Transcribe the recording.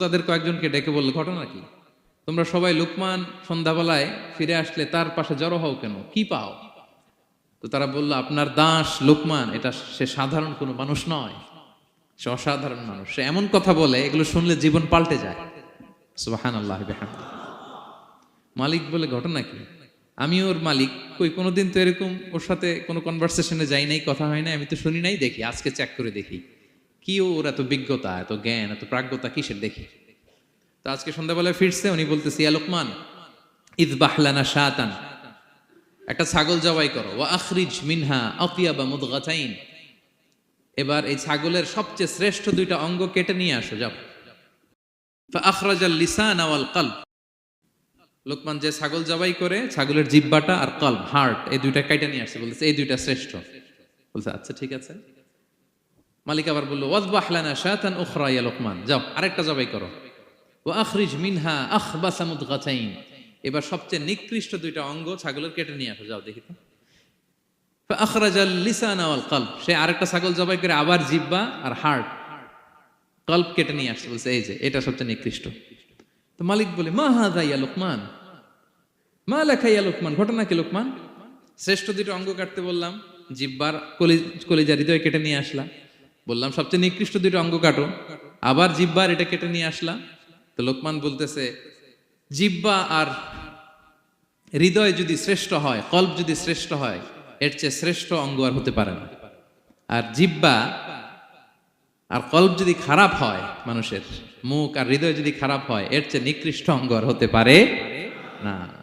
তাদের কয়েকজনকে ডেকে বলল, ঘটনা কি? তোমরা সবাই লুকমান সন্ধ্যাবেলায় ফিরে আসলে তার পাশে জড়ো হও কেন? কি পাও? তো তারা বলল, আপনার দাস লোকমান, এটা সে সাধারণ কোনো মানুষ নয়। সে অসাধারণ মানুষ। সে এমন কথা বলে, এগুলো শুনলে জীবন পাল্টে যায়। মালিক বলে, ঘটনা কি? আমি ওর মালিক। কই, কোনোদিন তো এরকম ওর সাথে কোনো কনভারসেশনে যাই নাই, কথা হয় নাই, আমি তো শুনি নাই, দেখি, আজকে চেক করে দেখি। কি ওর এত বিজ্ঞতা, এত জ্ঞান, এত প্রাজ্ঞতা কিসের দেখি? তো আজকে সন্ধ্যাবেলায় ফিরছে, উনি বলতেছি, ইয়া লোকমান ঈদ বাহলানা শাতান, একটা ছাগল জবাই করো, ওয়া আখরিজ মিনহা আতিয়াবা মুদগাতাইন এবার এই ছাগলের সবচেয়ে শ্রেষ্ঠ দুইটা অঙ্গ কেটে নিয়ে আসো, যাও। আখরাজাল লিসান ওয়াল কলব। লোকমান যে ছাগল জবাই করে, ছাগলের জিব্বাটা আর কলব, হার্ট, এই দুইটা কেটে নিয়ে আসছে, বলতেছে, এই দুইটা শ্রেষ্ঠ। বলছে আচ্ছা ঠিক আছে। মালিক আবার বলল ওয়াজবাহ লানা শাতান উখরা ইয়া লোকমান। যাও, আরেকটা জবাই করো। ও আখরিজ মিনহা আখবাসা মুদগাতাইন। এবার সবচেয়ে নিকৃষ্ট দুইটা অঙ্গ ছাগলের কেটে নিয়ে আসো, যাও দেখি তো। আখরাজাল লিসান ওয়াল কলব। সে আরেকটা ছাগল জবাই করে আবার জিব্বা আর হার্ট কল্প কেটে নিয়ে আসছে, বলছে, এই যে, এটা সবচেয়ে নিকৃষ্ট। তো মালিক বলে, মা হাদা ইয়া লোকমান? মা লেখা ইয়া লোকমান? ঘটনা কি লোকমান? শ্রেষ্ঠ দুটো অঙ্গ কাটতে বললাম, জিব্বার কলি কলিজা হৃদয় কেটে নিয়ে আসলাম বললাম, সবচেয়ে নিকৃষ্ট দুটো অঙ্গ কাটো। আবার জিব্বার এটা কেটে নিয়ে আসলাম। তো লোকমান বলতেছে জিব্বা আর হৃদয় যদি শ্রেষ্ঠ হয়, কল্প যদি শ্রেষ্ঠ হয়, এর চেয়ে শ্রেষ্ঠ অঙ্গ আর হতে পারে না। আর জিব্বা আর কল্প যদি খারাপ হয় মানুষের, মুখ আর হৃদয় যদি খারাপ হয়, এর চেয়ে নিকৃষ্ট অঙ্গ আর হতে পারে না।